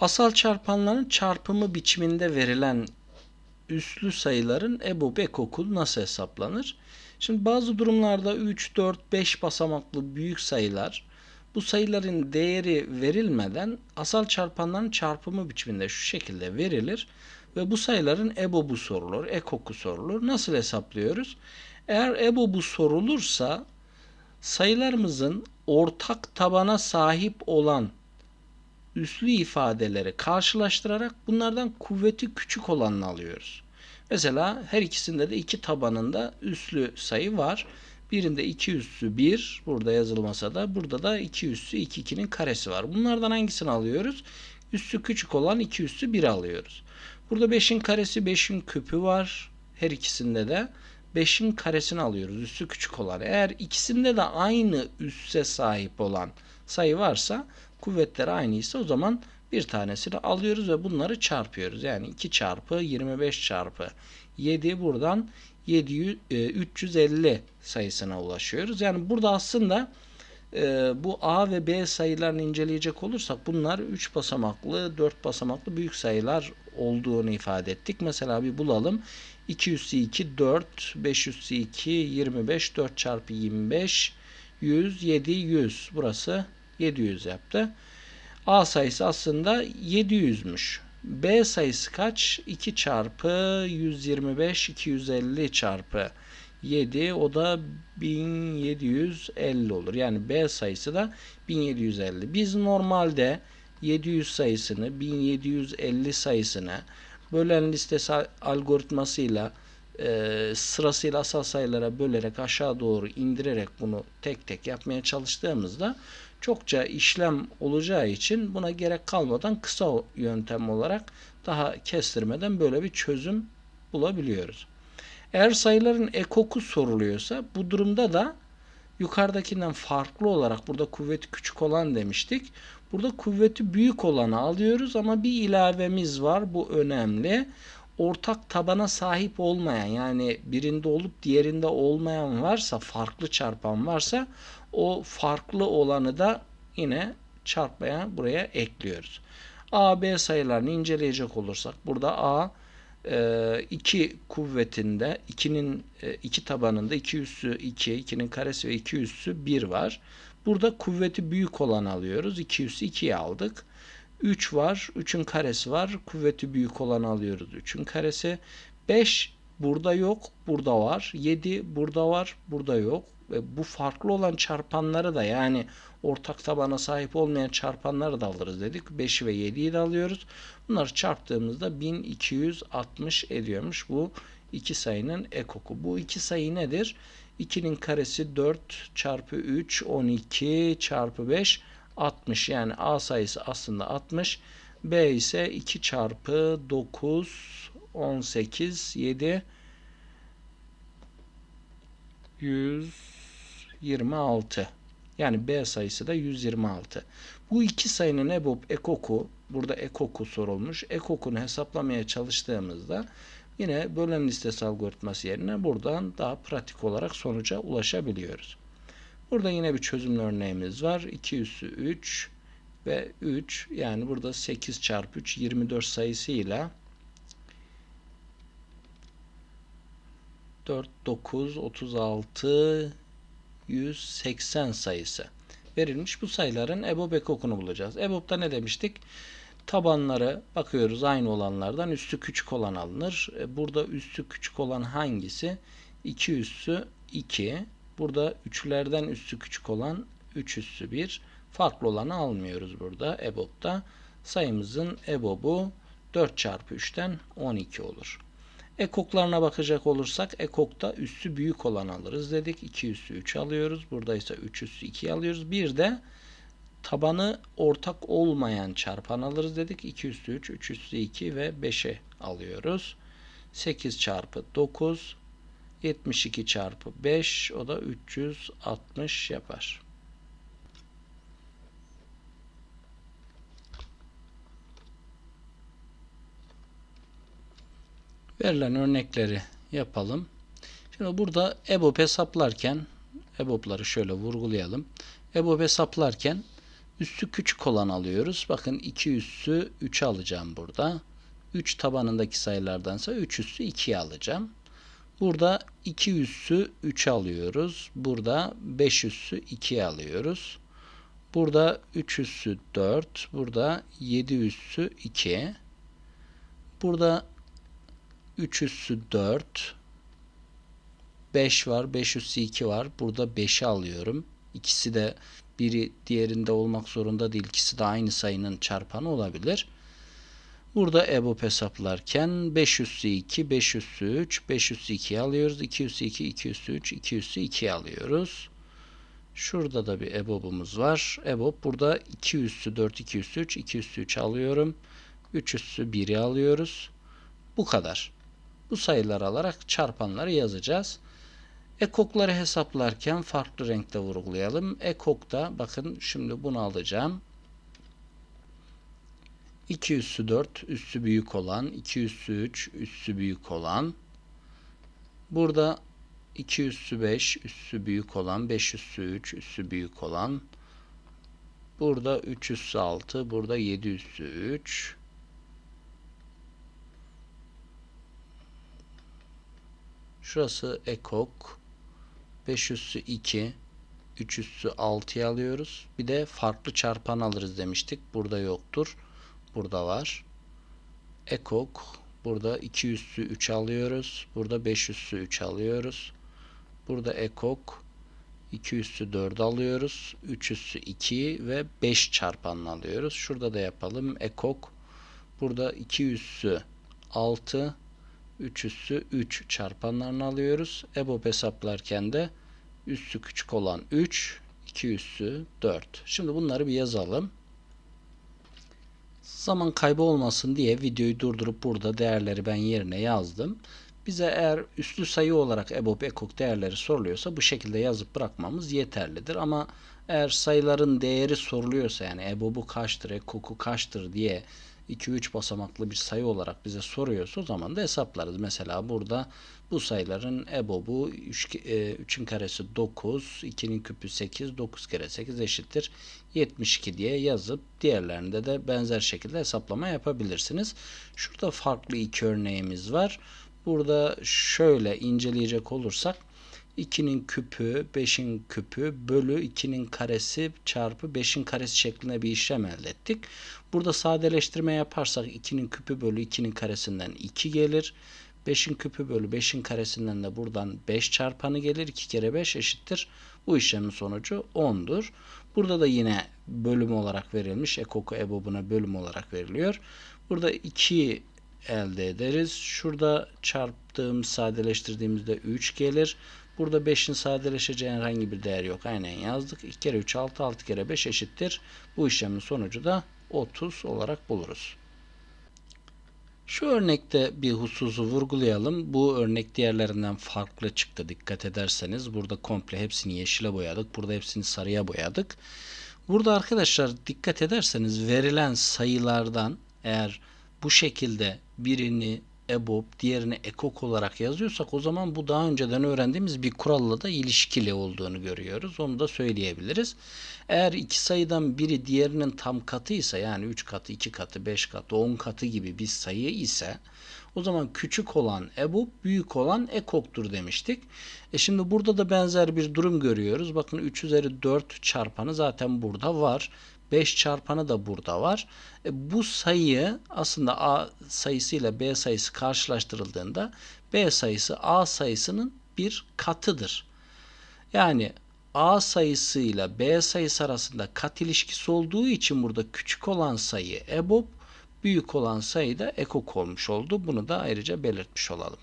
Asal çarpanların çarpımı biçiminde verilen üslü sayıların EBOB ekokul nasıl hesaplanır? Şimdi bazı durumlarda 3, 4, 5 basamaklı büyük sayılar bu sayıların değeri verilmeden asal çarpanların çarpımı biçiminde şu şekilde verilir ve bu sayıların EBOB'u sorulur, ekoku sorulur. Nasıl hesaplıyoruz? Eğer EBOB'u sorulursa sayılarımızın ortak tabana sahip olan üslü ifadeleri karşılaştırarak bunlardan kuvveti küçük olanını alıyoruz. Mesela her ikisinde de iki tabanında üslü sayı var. Birinde 2 üssü 1 burada yazılmasa da burada da 2 üssü 2 2'nin karesi var. Bunlardan hangisini alıyoruz? Üssü küçük olan 2 üssü 1 alıyoruz. Burada 5'in karesi 5'in küpü var. Her ikisinde de 5'in karesini alıyoruz. Üssü küçük olan. Eğer ikisinde de aynı üsse sahip olan sayı varsa kuvvetleri aynıysa o zaman bir tanesini alıyoruz ve bunları çarpıyoruz. Yani 2 çarpı 25 çarpı 7 buradan 700, e, 350 sayısına ulaşıyoruz. Yani burada aslında e, bu A ve B sayılarını inceleyecek olursak bunlar 3 basamaklı, 4 basamaklı büyük sayılar olduğunu ifade ettik. Mesela bir bulalım. 2 üssü 2 4, 5 üssü 2 25, 4 çarpı 25 100, 7 100. Burası 700 yaptı. A sayısı aslında 700'müş. B sayısı kaç? 2 çarpı 125 250 çarpı 7 o da 1750 olur. Yani B sayısı da 1750. Biz normalde 700 sayısını 1750 sayısını bölen listesi algoritmasıyla e, sırasıyla asal sayılara bölerek aşağı doğru indirerek bunu tek tek yapmaya çalıştığımızda çokça işlem olacağı için buna gerek kalmadan kısa yöntem olarak daha kestirmeden böyle bir çözüm bulabiliyoruz. Eğer sayıların ekoku soruluyorsa bu durumda da yukarıdakinden farklı olarak burada kuvveti küçük olan demiştik. Burada kuvveti büyük olanı alıyoruz ama bir ilavemiz var. Bu önemli. Ortak tabana sahip olmayan yani birinde olup diğerinde olmayan varsa farklı çarpan varsa o farklı olanı da yine çarpmaya buraya ekliyoruz. A, B sayılarını inceleyecek olursak burada A 2 e, kuvvetinde 2'nin 2 e, tabanında 2 üssü 2, 2'nin karesi ve 2 üssü 1 var. Burada kuvveti büyük olan alıyoruz. 2 üssü 2'yi aldık. 3 var. 3'ün karesi var. Kuvveti büyük olan alıyoruz. 3'ün karesi. 5 burada yok. Burada var. 7 burada var. Burada yok. Ve bu farklı olan çarpanları da yani ortak tabana sahip olmayan çarpanları da alırız dedik. 5'i ve 7'yi de alıyoruz. Bunları çarptığımızda 1260 ediyormuş bu iki sayının ekoku. Bu iki sayı nedir? 2'nin karesi 4 çarpı 3 12 çarpı 5 60 yani A sayısı aslında 60. B ise 2 çarpı 9 18 7 126. Yani B sayısı da 126. Bu iki sayının EBOB ekoku burada ekoku sorulmuş. Ekokunu hesaplamaya çalıştığımızda yine bölen listesi algoritması yerine buradan daha pratik olarak sonuca ulaşabiliyoruz. Burada yine bir çözüm örneğimiz var. 2 üssü 3 ve 3 yani burada 8 çarpı 3 24 sayısıyla 4 9 36 180 sayısı verilmiş. Bu sayıların EBOB ekokunu bulacağız. EBOB'da ne demiştik? Tabanları bakıyoruz aynı olanlardan üstü küçük olan alınır. E, burada üstü küçük olan hangisi? 2 üssü 2. Burada üçlerden üstü küçük olan 3 üssü 1. Farklı olanı almıyoruz burada EBOB'da. Sayımızın EBOB'u 4 çarpı 3'ten 12 olur. Ekoklarına bakacak olursak ekokta üssü büyük olan alırız dedik. 2 üssü 3 alıyoruz. Burada ise 3 üssü 2 alıyoruz. Bir de tabanı ortak olmayan çarpan alırız dedik. 2 üssü 3, 3 üssü 2 ve 5'i alıyoruz. 8 çarpı 9 72 çarpı 5 o da 360 yapar. Verilen örnekleri yapalım. Şimdi burada EBOB hesaplarken EBOB'ları şöyle vurgulayalım. EBOB hesaplarken Üssü küçük olan alıyoruz. Bakın 2 üssü 3 alacağım burada. 3 tabanındaki sayılardansa 3 üssü 2'yi alacağım. Burada 2 üssü 3 alıyoruz. Burada 5 üssü 2 alıyoruz. Burada 3 üssü 4. Burada 7 üssü 2. Burada 3 üssü 4. 5 var. 5 üssü 2 var. Burada 5'i alıyorum. İkisi de biri diğerinde olmak zorunda değil. İkisi de aynı sayının çarpanı olabilir. Burada EBOB hesaplarken 5 üssü 2, 5 üssü 3, 5 üssü 2 alıyoruz. 2 üssü 2, 2 üssü 3, 2 üssü 2 alıyoruz. Şurada da bir EBOB'umuz var. EBOB burada 2 üssü 4, 2 üssü 3, 2 üssü 3 alıyorum. 3 üssü 1'i alıyoruz. Bu kadar. Bu sayıları alarak çarpanları yazacağız. Ekokları hesaplarken farklı renkte vurgulayalım. Ekokta bakın şimdi bunu alacağım. 2 üssü 4 üssü büyük olan, 2 üssü 3 üssü büyük olan. Burada 2 üssü 5 üssü büyük olan, 5 üssü 3 üssü büyük olan. Burada 3 üssü 6, burada 7 üssü 3. Şurası ekok. 5 üssü 2, 3 üssü 6'yı alıyoruz. Bir de farklı çarpan alırız demiştik. Burada yoktur. Burada var. Ekok. Burada 2 üssü 3 alıyoruz. Burada 5 üssü 3 alıyoruz. Burada ekok. 2 üssü 4 alıyoruz. 3 üssü 2 ve 5 çarpanını alıyoruz. Şurada da yapalım. Ekok. Burada 2 üssü 6 3 üssü 3 çarpanlarını alıyoruz. EBOB hesaplarken de üssü küçük olan 3, 2 üssü 4. Şimdi bunları bir yazalım. Zaman kaybı olmasın diye videoyu durdurup burada değerleri ben yerine yazdım. Bize eğer üslü sayı olarak EBOB ekok değerleri soruluyorsa bu şekilde yazıp bırakmamız yeterlidir. Ama eğer sayıların değeri soruluyorsa yani EBOB'u kaçtır, ekok'u kaçtır diye 2-3 basamaklı bir sayı olarak bize soruyorsa o zaman da hesaplarız. Mesela burada bu sayıların EBOB'u 3, 3'ün karesi 9, 2'nin küpü 8, 9 kere 8 eşittir 72 diye yazıp diğerlerinde de benzer şekilde hesaplama yapabilirsiniz. Şurada farklı iki örneğimiz var. Burada şöyle inceleyecek olursak 2'nin küpü, 5'in küpü bölü 2'nin karesi çarpı 5'in karesi şeklinde bir işlem elde ettik. Burada sadeleştirme yaparsak 2'nin küpü bölü 2'nin karesinden 2 gelir. 5'in küpü bölü 5'in karesinden de buradan 5 çarpanı gelir. 2 kere 5 eşittir. Bu işlemin sonucu 10'dur. Burada da yine bölüm olarak verilmiş. Ekoku ebobuna bölüm olarak veriliyor. Burada 2 elde ederiz. Şurada çarptığım sadeleştirdiğimizde 3 gelir. Burada 5'in sadeleşeceği herhangi bir değer yok. Aynen yazdık. 2 kere 3 6 6 kere 5 eşittir. Bu işlemin sonucu da 30 olarak buluruz. Şu örnekte bir hususu vurgulayalım. Bu örnek diğerlerinden farklı çıktı dikkat ederseniz. Burada komple hepsini yeşile boyadık. Burada hepsini sarıya boyadık. Burada arkadaşlar dikkat ederseniz verilen sayılardan eğer bu şekilde birini EBOB, diğerini EKOK olarak yazıyorsak o zaman bu daha önceden öğrendiğimiz bir kuralla da ilişkili olduğunu görüyoruz. Onu da söyleyebiliriz. Eğer iki sayıdan biri diğerinin tam katıysa yani 3 katı, 2 katı, 5 katı, 10 katı gibi bir sayı ise o zaman küçük olan EBOB, büyük olan EKOK'tur demiştik. E şimdi burada da benzer bir durum görüyoruz. Bakın 3 üzeri 4 çarpanı zaten burada var. 5 çarpanı da burada var. E, bu sayı aslında A sayısı ile B sayısı karşılaştırıldığında B sayısı A sayısının bir katıdır. Yani A sayısı ile B sayısı arasında kat ilişkisi olduğu için burada küçük olan sayı EBOB, büyük olan sayı da EKOK olmuş oldu. Bunu da ayrıca belirtmiş olalım.